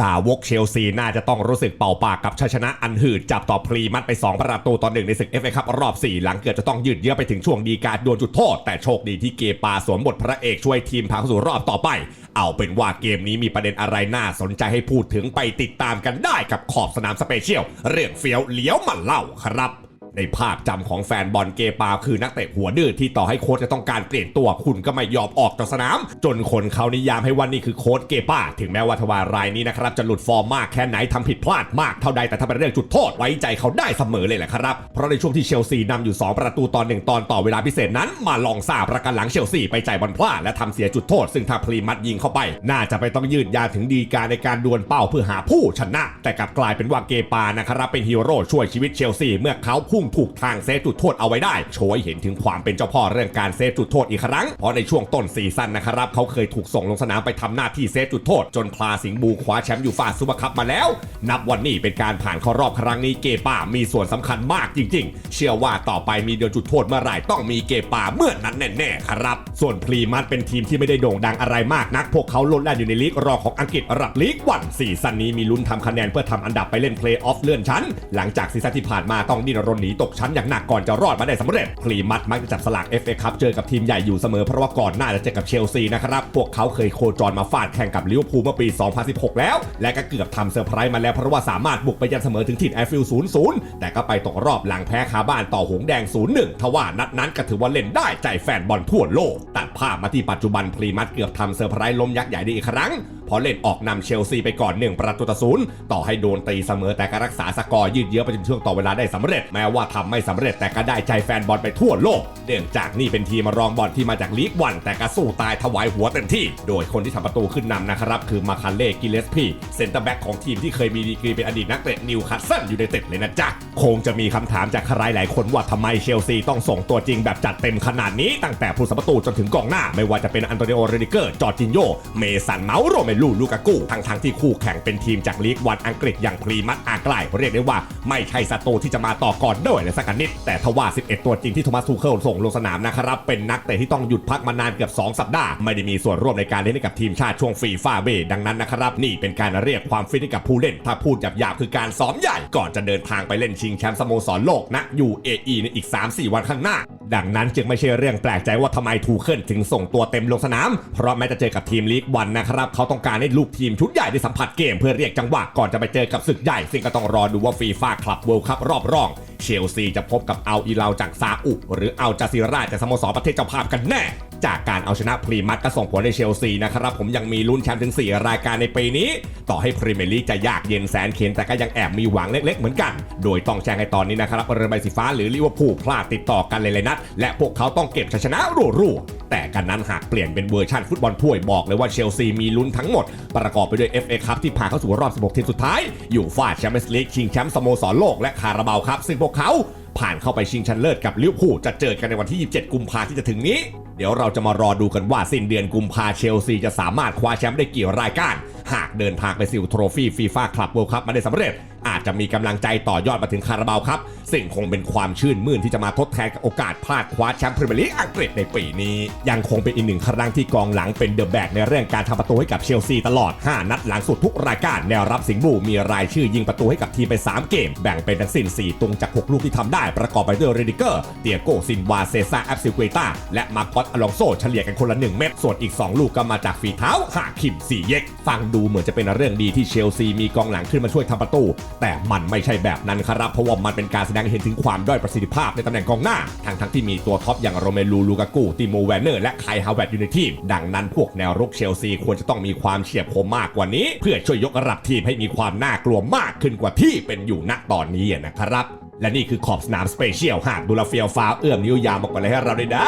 สาวกเชลซีน่าจะต้องรู้สึกเป่าปากกับชัยชนะอันหืดจับต่อพรีมัดไป 2 ประตูต่อหนึ่งในศึกเอฟเอคัพรอบ 4 หลังเกือบจะต้องยืดเยื้อไปถึงช่วงดีการดวลจุดโทษ แต่โชคดีที่เกปาสวมบทพระเอกช่วยทีมผ่านเข้าสู่รอบต่อไป เอาเป็นว่าเกมนี้มีประเด็นอะไรน่าสนใจให้พูดถึงไปติดตามกันได้กับขอบสนามสเปเชียล เรื่องเฟี้ยวเลี้ยวมาเล่าครับ ในภาพจำของแฟนบอลเกปาคือนักเตะหัวดื้อที่ต่อให้โค้ชจะต้องการเปลี่ยนตัวคุณก็ไม่ยอมออกจากสนาม จนคนเขานิยามให้ว่านี่คือโค้ชเกปาถึงแม้ว่าทวารายนี้นะครับจะหลุดฟอร์มมากแค่ไหนทำผิดพลาดมากเท่าใดแต่ถ้าเป็นเรื่องจุดโทษไว้ใจเขาได้เสมอเลยแหละครับ เพราะในช่วงที่เชลซีนำอยู่ 2 ประตูตอนหนึ่งตอนต่อเวลาพิเศษนั้น มาลองซาประกันหลังเชลซีไปจ่ายบอลพลาดและทำเสียจุดโทษ ซึ่งถ้าพลีมัดยิงเข้าไป น่าจะไปต้องยืดยาถึงดีการในการดวลเป้าเพื่อหาผู้ชนะ แต่กลับกลายเป็นว่าเกปานะครับเป็นฮีโร่ช่วยชีวิตเชลซีเมื่อเขาพุ่งถูกทางเซฟจุดโทษเอาไว้ได้ โชว์ให้เห็นถึงความเป็นเจ้าพ่อเรื่องการเซฟจุดโทษอีกครั้ง เพราะในช่วงต้นซีซั่นนะครับเขาเคยถูกส่งลงสนามไปทำหน้าที่เซฟจุดโทษ จนพลาสิงบูคว้าแชมป์ยูฟ่าซูเปอร์คัพมาแล้ว นับวันนี้เป็นการผ่านเข้ารอบครั้งนี้เกปามีส่วนสำคัญมากจริง ๆ เชื่อว่าต่อไปมีเดือนจุดโทษเมื่อไหร่ต้องมีเกปาเมื่อนั้นแน่ๆครับ ส่วนพรีมัดเป็นทีมที่ไม่ได้โด่งดังอะไรมากนัก พวกเขาล้นแล่นอยู่ในลีกรองของอังกฤษระดับลีกวันซีซั่นนี้มีลุ้นทำคะแนนเพื่อทำอันดับไปเล่นเพลย์ออฟเลื่อนชั้น หลังจากซีซั่นที่ผ่านมาต้องดิ้นรนหนีตกชั้นอย่างหนักก่อนจะรอดมาได้สำเร็จพรีมัดมักจะจับสลาก FA คัพเจอกับทีมใหญ่อยู่เสมอเพราะว่าก่อนหน้าจะเจอกับเชลซีนะครับ พวกเขาเคยโคจรมาฟาดแข่งกับลิเวอร์พูลเมื่อปี 2016 แล้ว และก็เกือบทำเซอร์ไพรส์มาแล้วเพราะว่าสามารถบุกไปยันเสมอถึงถิ่นแอฟฟิลด์0-0 แต่ก็ไปตกรอบหลังแพ้คาบ้านต่อหงแดง 0-1 ทว่านัดนั้นก็ถือว่าเล่นได้ใจแฟนบอลทั่วโลกตัดภาพมาที่ปัจจุบันพรีมัดเกือบทำเซอร์ไพรส์ล้มยักษ์ใหญ่ได้อีกครั้ง พอเล่นออกนำเชลซีไปก่อน1ประตูต่อศูนย์ต่อให้โดนตีเสมอแต่ก็รักษาสกอร์ยืดเยื้อไปจนช่วงต่อเวลาได้สำเร็จ แม้ว่าทำไม่สำเร็จแต่ก็ได้ใจแฟนบอลไปทั่วโลก เนื่องจากนี่เป็นทีมรองบอลที่มาจากลีกวัน แต่ก็สู้ตายถวายหัวเต็มที่ โดยคนที่ทำประตูขึ้นนำนะครับคือมาคาเล่กิเลสพีเซนเตอร์แบ็กของทีมที่เคยมีดีกรีเป็นอดีตนักเตะนิวคาสเซิลอยู่ในเต็ดเลยนะจ๊ะคงจะมีคำถามจากใครหลายคนว่าทำไมเชลซีต้องส่งตัวจริงแบบจัดเต็มขนาดนี้ตั้งแต่ผู้สัมประตูจนถึงกองหน้า ไม่ว่าจะเป็นอันโตนิโอเรดิเกอร์จอร์จินโยเมสันเมาโรเมลูลูกากูทั้งทั้งที่คู่แข่งเป็นทีมจากลีกวันอังกฤษอย่างพรีมัดอาไกลเรียกได้ว่าไม่ใช่ศัตรูที่จะมาต่อก่อนด้วยเลยสักนิด แต่ทว่า 11 ตัวจริงที่โทมัสทูเคิลส่งลงสนามนะครับเป็นนักเตะที่ต้องหยุดพักมานานเกือบ 2 สัปดาห์ ไม่ได้มีส่วนร่วมในการเล่นกับทีมชาติช่วงฟีฟ่าเบดังนั้นนะครับนี่เป็นการเรียกความฟิตให้กับผู้เล่น ถ้าพูดหยาบๆคือการซ้อมใหญ่ก่อนจะเดินทางไปเล่นชิงแชมป์สโมสรโลกณ UAE ในอีก 3-4 วันข้างหน้า ดังนั้นจึงไม่ใช่เรื่องแปลกใจว่าทำไมทูเคิลถึงส่งตัวเต็มลงสนาม เพราะแม้จะเจอกับทีมลีกวันนะครับเขาต้องการให้ลูกทีมชุดใหญ่ได้สัมผัสเกมเพื่อเรียกจังหวะก่อนจะไปเจอกับศึกใหญ่ ซึ่งก็ต้องรอดูว่าฟีฟ่าคลับเวิลด์คัพรอบรอง เชลซีจะพบกับอัลอีลาวจากซาอุ หรืออัลจาซิราจากสโมสรประเทศเจ้าภาพกันแน่ จากการเอาชนะพรีมัตก็ส่งผลให้เชลซีนะครับ ผมยังมีลุ้นแชมป์ถึง 4 รายการในปีนี้ ต่อให้พรีเมียร์ลีกจะยากเย็นแสนเข็นแต่ก็ยังแอบมีหวังเล็กๆเหมือนกัน โดยต้องแจ้งให้ตอนนี้นะครับเรือใบสีฟ้าหรือลิเวอร์พูลพลาดติดต่อกันหลายๆนัด และพวกเขาต้องเก็บชัยชนะรัวๆ แต่กันนั้นหากเปลี่ยนเป็นเวอร์ชันฟุตบอลถ้วยบอกเลยว่าเชลซีมีลุ้นทั้งหมด ประกอบไปด้วย FA ครับที่ผ่านเข้าสู่รอบ 16 ทีมสุดท้าย อยู่ฟาดแชมเปี้ยนส์ลีกชิงแชมป์สโมสรโลกและคาราบาวครับซึ่งพวกเขาผ่านเข้าไปชิงชันเลิศกับลิเวอร์พูลจะเจอกันในวันที่ 27 กุมภาที่จะถึงนี้ เดี๋ยวเราจะมารอดูกันว่าสิ้นเดือนกุมภาเชลซีจะสามารถคว้าแชมป์ได้กี่รายการ หากเดินทางไปซิลโทรฟี่ฟีฟ่าคลับเวิลด์คัพมาได้สำเร็จ อาจจะมีกำลังใจต่อยอดมาถึงคาราบาวครับ ซึ่งคงเป็นความชื่นมื่นที่จะมาทดแทนกับโอกาสพลาดคว้าแชมป์พรีเมียร์ลีกอังกฤษในปีนี้ ยังคงเป็นอีกหนึ่งครั้งที่กองหลังเป็นเดอะแบกในเรื่องการทำประตูให้กับเชลซีตลอด 5 นัดหลังสุดทุกรายการแนวรับสิงห์บูมีรายชื่อยิงประตูให้กับทีมไป 3 เกม แบ่งเป็นทั้งสิ้น 4ตุงจาก 6 ลูกที่ทำได้ประกอบไปด้วยเรดิเกอร์เตียโกซินวาเซซาแอฟซิเกตาและมาร์กอสอลองโซเฉลี่ยกันคนละ1เม็ดส่วนอีก 2 ลูกก็มาจากฝีเท้าหาคิมสี่เยกฟังดูเหมือนจะเป็นเรื่องดีที่เชลซีมีกองหลังขึ้นมาช่วยทำประตู แต่มันไม่ใช่แบบนั้นครับ เพราะว่ามันเป็นการแสดงเห็นถึงความด้อยประสิทธิภาพในตำแหน่งกองหน้า ทั้งทั้งๆที่มีตัวท็อปอย่างโรเมลูลูกากูติโมแวนเนอร์และไคฮาวเวตอยู่ในทีม ดังนั้นพวกแนวรุกเชลซีควรจะต้องมีความเฉียบคมมากกว่านี้ เพื่อช่วยยกระดับทีมให้มีความน่ากลัวมากขึ้นกว่าที่เป็นอยู่ณตอนนี้นะครับและนี่คือขอบสนามสเปเชียลหากดูแลเฟียวฟ้าเอื้อมนิ้วยาวมากกว่าเลยให้เราได้ด้า